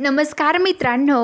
नमस्कार मित्रांनो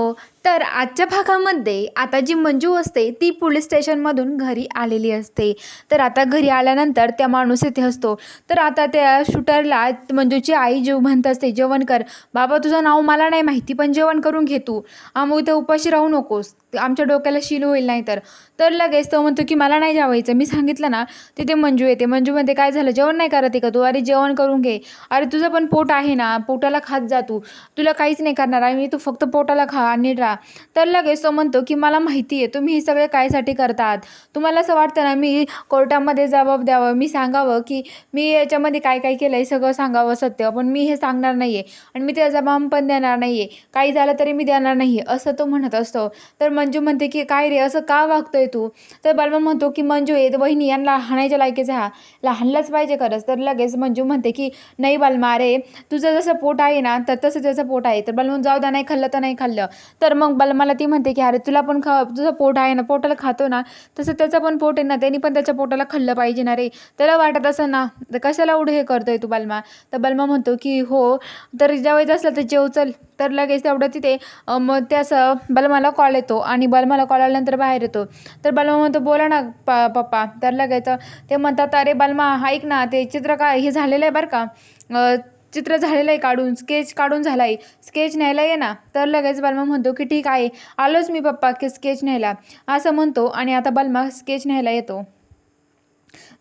तर आजच्या भागामध्ये आता जी मंजू असते ती पोलीस स्टेशनमधून घरी आलेली असते. तर आता घरी आल्यानंतर त्या माणूस येथे असतो. तर आता त्या शूटरला मंजूची आई जेव म्हणत असते जेवण कर. बाबा तुझं नाव मला नाही माहिती पण जेवण करून घे तू. मग इथे उपाशी राहू नकोस. आमच्या डोक्याला शील होईल नाही तर तर लगेच तो म्हणतो की मला नाही जावायचं. मी सांगितलं ना तिथे मंजू येते. मंजूमध्ये काय झालं? जेवण नाही करत आहे का तू? अरे जेवण करून घे. अरे तुझं पण पोट आहे ना. पोटाला खात जा तू. तुला काहीच नाही करणार. आणि तू फक्त पोटाला खा आणि राहा. तर लगेच तो म्हणतो की मला माहिती आहे तुम्ही हे सगळे कायसाठी करतात? तुम्हाला असं वाटतं ना मी कोर्टामध्ये जबाब द्यावं? मी सांगावं की मी याच्यामध्ये काय काय केलं आहे सगळं सांगावं सत्य पण मी हे सांगणार नाही आहे आणि मी त्याचा जबाब पण देणार नाही आहे काही झालं तरी मी देणार नाही आहे असं तो म्हणत असतो. तर मंजू म्हणते की काय रे असं का वागतोय तू? तर बलमा म्हणतो की मंजू येत वहिनी यांना हाणायच्या लायकीचा हा. लहानलाच पाहिजे खरंच. तर लगेच मंजू म्हणते की नाही बलमा अरे तुझं जसं पोट आहे ना तर तसं त्याचं पोट आहे. तर बलमा जाऊ द्या नाही खाल्लं तर नाही खाल्लं. तर मग मग बलमाला ती म्हणते की अरे तुला पण खा तुझं पोट आहे ना पोटाला खातो ना तसं त्याचं पण पोट आहे ना त्यांनी पण त्याच्या पोटाला खाल्लं पाहिजे ना रे. त्याला वाटत असं ना तर कशाला एवढं हे करतोय तू बलमा? तर बलमा म्हणतो की हो तर जेवायचं असलं तर जेव चल. तर लगेच तेवढं तिथे मग त्याचं बलमाला कॉल येतो आणि बलमाला कॉल आल्यानंतर बाहेर येतो. तर बलमा म्हणतो बोला ना प पप्पा. तर लगेच ते म्हणतात अरे बलमा ऐक ना ते चित्र काय हे झालेलं आहे बरं का? चित्र झालेलं आहे काढून स्केच काढून झाला आहे स्केच न्यायला ये ना. तर लगेच बलमा म्हणतो की ठीक आहे. आलोच मी पप्पा की स्केच न्यायला. असं म्हणतो आणि आता बलमा स्केच न्यायला येतो.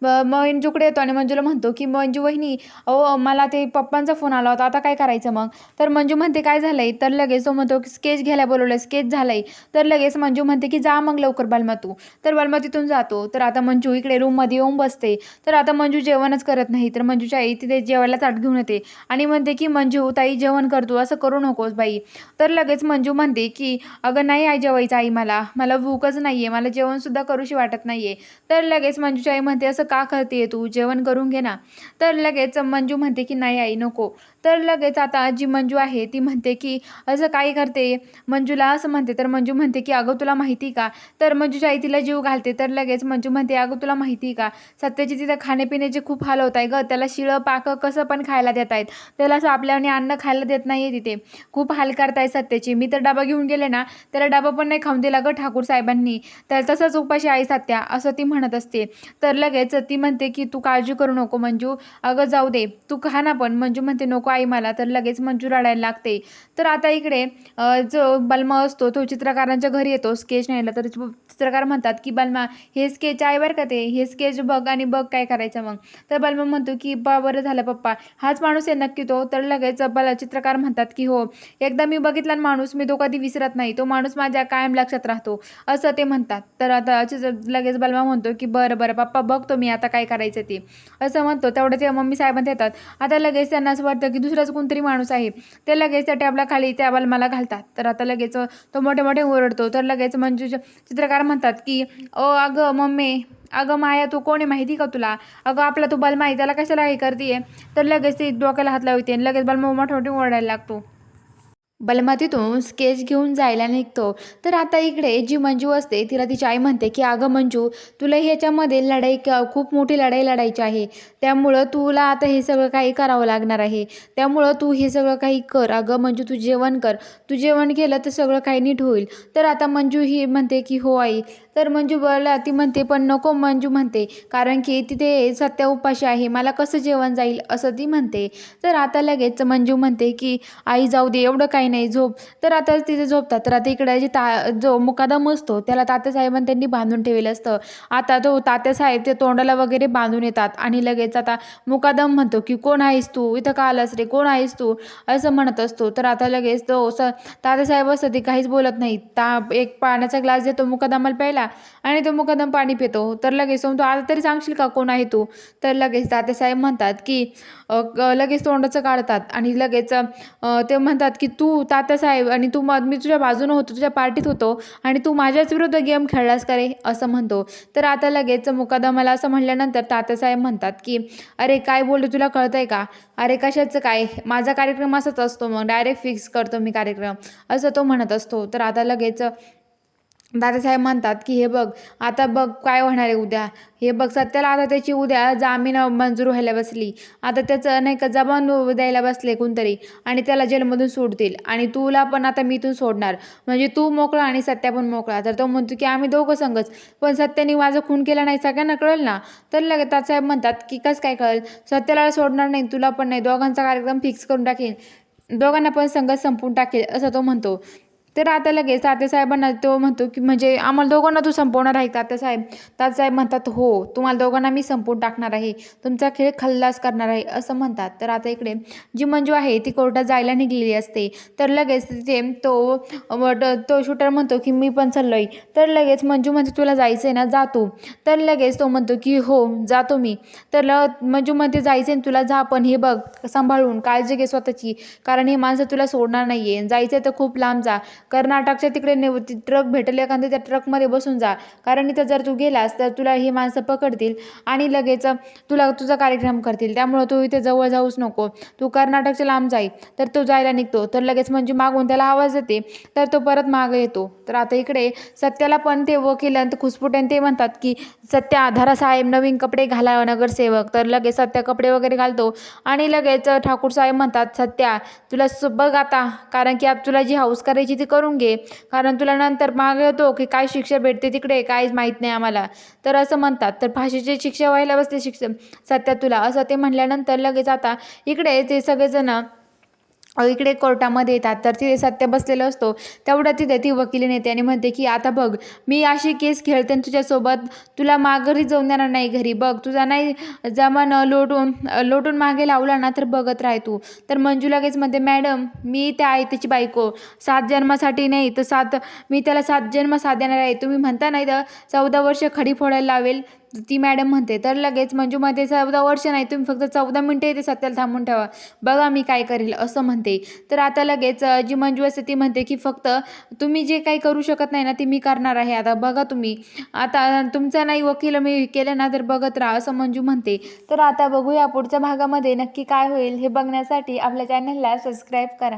ब मंजूकडे येतो? आणि मंजूला म्हणतो की मंजू वहिनी अहो मला ते पप्पांचा फोन आला होता. आता काय करायचं मग? तर मंजू म्हणते काय झालं आहे तर लगेच तो म्हणतो की स्केच घ्यायला बोलवलं स्केच झालं आहे तर लगेच मंजू म्हणते की जा मग लवकर बलमा तू तर बालमा तिथून जातो. तर आता मंजू इकडे रूममध्ये येऊन बसते. तर आता मंजू जेवणच करत नाही. तर मंजूच्या आई तिथे जेवायला ताट घेऊन येते. आणि म्हणते की मंजू ताई जेवण करतो असं करू नकोस बाई. तर लगेच मंजू म्हणते की अगं नाही आई जेवायचं आई मला. मला भूकच नाही आहे मला जेवणसुद्धा करूशी वाटत नाही आहे तर लगेच मंजूची आई म्हणते असं का करते तू? जेवण करून घे ना. तर लगेच मंजू म्हणते की नाही आई नको. तर लगेच आता जी मंजू आहे ती म्हणते की असं काय करते? मंजूला असं म्हणते तर मंजू म्हणते की अगं तुला माहिती का? तर मंजूच्या आई तिला जीव घालते तर लगेच मंजू म्हणते अगं तुला माहिती का? सत्याची तिथं खाण्यापिण्याचे खूप हाल होत आहे गं. त्याला शिळं पाकं कसं पण खायला देत आहेत. त्याला असं आपल्याने अन्न खायला देत नाही आहे तिथे. खूप हाल करताय सत्याची मी तर डबा घेऊन गेले ना त्याला डबा पण नाही खाऊन दिला गं ठाकूर साहेबांनी. तर तसंच उपाशी आई सत्या असं ती म्हणत असते. तर लगेच ती म्हणते की तू काळजी करू नको मंजू. अगं जाऊ दे. तू खा ना पण. मंजू म्हणते नको आई मला तर लगेच मंजू रडायला लागते. तर आता इकडे जो बलमा असतो तो चित्रकारांच्या घरी येतो स्केच न्यायला. तर चित्रकार म्हणतात की बलमा हे स्केच आहे बरं का ते? हे स्केच बघ आणि बघ काय करायचं मग. तर बलमा म्हणतो की बा बरं झालं पप्पा. हाच माणूस आहे नक्की तो. तर लगेच बल चित्रकार म्हणतात की हो एकदा मी बघितला माणूस मी तो कधी विसरत नाही. तो माणूस माझ्या कायम लक्षात राहतो. असं ते म्हणतात. तर आता लगेच बलमा म्हणतो की बरं बरं पप्पा बघतो मी आता काय करायचं ते. असं म्हणतो. तेवढं ते मम्मी साहेबांत येतात. आता लगेच त्यांना असं वाटतं की दुसराच कोणतरी माणूस आहे ते लगेच त्या टॅबला खाली त्या बलमाला घालतात. तर आता लगेच तो मोठे मोठे ओरडतो तर लगेच मंजू चित्रकार म्हणतात की ओ अगं मम्मी अगं माया तू कोण आहे माहिती का तुला? अगं आपला तू बलमा आहे त्याला कशाला हे करते तर लगेच ती डोक्याला हात लावते आणि लगेच बलमा मोठे मोठे ओरडायला लागतो. बलमा तिथून स्केच घेऊन जायला निघतो. तर आता इकडे जी मंजू असते तिला तिची आई म्हणते की अगं मंजू तुला ह्याच्यामध्ये लढाई क- खूप मोठी लढाई लढायची आहे. त्यामुळं तुला आता हे सगळं काही करावं लागणार आहे. त्यामुळं तू हे सगळं काही कर. अगं मंजू तू जेवण कर. तू जेवण केलं तर सगळं काही नीट होईल. तर आता मंजू ही म्हणते की हो आई तर मंजू ती म्हणते पण नको मंजू म्हणते कारण की तिथे सत्या उपाशी आहे मला कसं जेवण जाईल? असं ती म्हणते. तर आता लगेच मंजू म्हणते की आई जाऊ दे एवढं काही नाही झोप. तर आता तिथे झोपतात. तर आता इकडे जे ता जो मुकादम असतो त्याला तात्यासाहेबांनी त्यांनी बांधून ठेवलेलं असतं. आता तो तात्यासाहेब ते तोंडाला वगैरे बांधून येतात आणि लगेच आता मुकादम म्हणतो की कोण आहेस तू? इथं का आलास रे? कोण आहेस तू? असं म्हणत असतो. तर आता लगेच तो स तात्यासाहेब असं ते काहीच बोलत नाही ता एक पाण्याचा ग्लास देतो मुकादमाला प्यायला. आणि तो मुकादम पाणी पितो. तर लगेच तो म्हणतो आता तरी सांगशील का कोण आहे तू? तर लगेच तात्यासाहेब म्हणतात की लगेच तोंडाचं काढतात आणि लगेच ते म्हणतात की तू तात्यासाहेब आणि तू मग मी तुझ्या बाजूनं होतो तुझ्या पार्टीत होतो आणि तू माझ्याच विरुद्ध गेम खेळलास का रे? असं म्हणतो. तर आता लगेच मुकादमाला असं म्हणल्यानंतर तात्यासाहेब म्हणतात की अरे काय बोलतो तुला कळतंय का? अरे कशाचं काय? माझा कार्यक्रम असाच असतो मग. डायरेक्ट फिक्स करतो मी कार्यक्रम. असं तो म्हणत असतो. तर आता लगेच दादासाहेब म्हणतात की हे बघ आता बघ काय होणार आहे उद्या. हे बघ सत्याला आता त्याची उद्या जामीन मंजूर व्हायला बसली. आता त्याचं नाही का जबान द्यायला बसले कोणतरी आणि त्याला जेलमधून सोडतील. आणि तुला पण आता मी इथून सोडणार. म्हणजे तू मोकळा आणि सत्या पण मोकळा. तर तो म्हणतो की आम्ही दोघं संगच पण सत्याने माझा खून केला नाही सगळ्यांना कळेल ना? तर लगेच दादासाहेब म्हणतात की कसं काय कळेल? सत्याला सोडणार नाही तुला पण नाही. दोघांचा कार्यक्रम फिक्स करून टाकेल दोघांना पण संगत संपून टाकेल असं तो म्हणतो. तर आता लगेच. तात्यासाहेबांना तो म्हणतो की म्हणजे आम्हाला दोघांना तू संपवणार आहे तात्यासाहेब तात्यासाहेब म्हणतात हो तुम्हाला दोघांना मी संपवून टाकणार आहे. तुमचा खेळ खल्लास करणार आहे असं म्हणतात. तर आता इकडे जी मंजू आहे ती कोर्टात जायला निघलेली असते. तर लगेच तिथे तो तो शूटर म्हणतो की मी पण चाललोय. तर लगेच मंजू म्हणते तुला जायचं आहे ना जातो तर लगेच तो म्हणतो की हो जातो मी. तर ल मंजू म्हणते जायचं आहे ना तुला जा पण हे बघ सांभाळून काळजी घे स्वतःची. कारण हे माणसं तुला सोडणार नाही आहे जायचं आहे तर खूप लांब जा. कर्नाटकच्या तिकडे ने ट्रक भेटेल एखादं त्या ट्रकमध्ये बसून जा. कारण इथं जर तू गेलास तर तुला ही माणसं पकडतील आणि लगेच तुला तुझा कार्यक्रम करतील. त्यामुळं तू इथे जवळ जाऊच नको. तू कर्नाटकच्या लांब जाई तर तो जायला निघतो. तर लगेच म्हणजे मागून त्याला आवाज येते तर तो परत मागं येतो. तर आता इकडे सत्याला पण ते वकील आणि खुसफुट्यान ते म्हणतात की सत्या आधारा साहेब नवीन कपडे घाला नगरसेवक. तर लगेच सत्या कपडे वगैरे घालतो आणि लगेच ठाकूर साहेब म्हणतात सत्या तुला स- बघ आता कारण की आता तुला जी हाऊस करायची ती करून घे. कारण तुला नंतर माग की काय शिक्षा भेटते तिकडे काहीच माहीत नाही आम्हाला. तर असं म्हणतात. तर फाशीची शिक्षा व्हायला बसते शिक्षा सत्या तुला. असं ते म्हणल्यानंतर लगेच आता इकडे ते सगळेजण इकडे कोर्टामध्ये येतात तर तिथे सत्य बसलेला असतो. तेवढं तिथे ती वकिली नेते आणि म्हणते की आता बघ मी अशी केस खेळते आणि तुझ्यासोबत तुला माघारी जाऊन देणार नाही घरी. बघ तुझा नाही जमान लोटून लोटून मागे लावला ना तर बघत राह तू. तर मंजू लगेच म्हणते मॅडम मी त्या आहे त्याची बायको. सात जन्मासाठी नाही तर सात मी त्याला सात जन्म साथ देणार आहे. तुम्ही म्हणता नाही तर चौदा वर्ष खडी फोडायला लावेल. ती मॅडम म्हणते तर लगेच मंजूमध्ये चौदा वर्ष नाही तुम्ही फक्त चौदा मिनटं येते सत्याला थांबून ठेवा. बघा मी काय करेल असं म्हणते. तर आता लगेच जी मंजू असते ती म्हणते की फक्त तुम्ही जे काही करू शकत नाही ना ते मी करणार आहे. आता बघा तुम्ही. आता तुमचा नाही वकील मी केलं ना तर बघत राहा असं मंजू म्हणते. तर आता बघूया पुढच्या भागामध्ये नक्की काय होईल हे बघण्यासाठी आपल्या चॅनलला सबस्क्राईब करा.